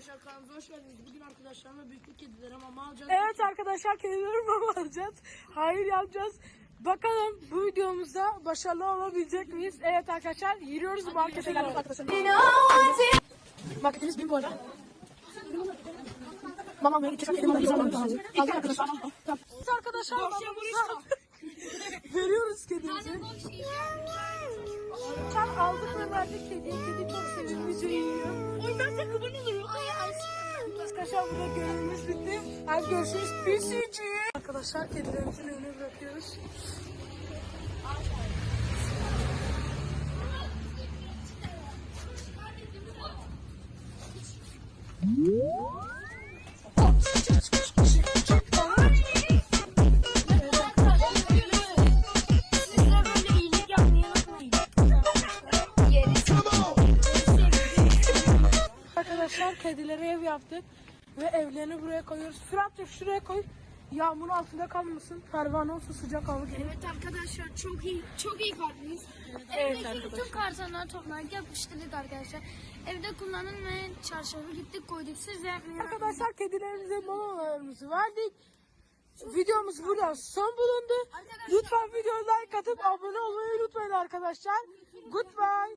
arkadaşlar kanalımıza hoş geldiniz. Bugün arkadaşlarımla büyük bir kedilere mama alacağız. Evet arkadaşlar kedileri mama alacağız. Hayır yapacağız. Bakalım bu videomuzda başarılı olabilecek miyiz? Evet arkadaşlar yürüyoruz markete geldik arkadaşlar. Marketimiz bir bu arada. Mama almaya gideceğiz. Mama lazım. Aldık arkadaşlar. Biz arkadaşlar. Veriyoruz kedimizi. Sen aldık ve verdik kediyi. Burada görevimiz bitti. Hadi görüşürüz. Pisici. Arkadaşlar kedilerimizin önüne bırakıyoruz. Arkadaşlar kedilere ev yaptık. Ve evlerini buraya koyuyoruz. Fırat'cığım şuraya koy. Yağmurun altında kalmasın. Pervane olsun sıcak hava gelir. Evet arkadaşlar çok iyi çok iyi kalplıyız. Evet Evdeki arkadaşlar. bütün kartonları yapıştırdık arkadaşlar. Evde kullanın ve çarşafı gittik koyduk. Siz de yapmayı Arkadaşlar kedilerimize mamalarımızı verdik. Videomuz burada son bulundu. Lütfen videoyu like atıp abone olmayı unutmayın arkadaşlar. Goodbye.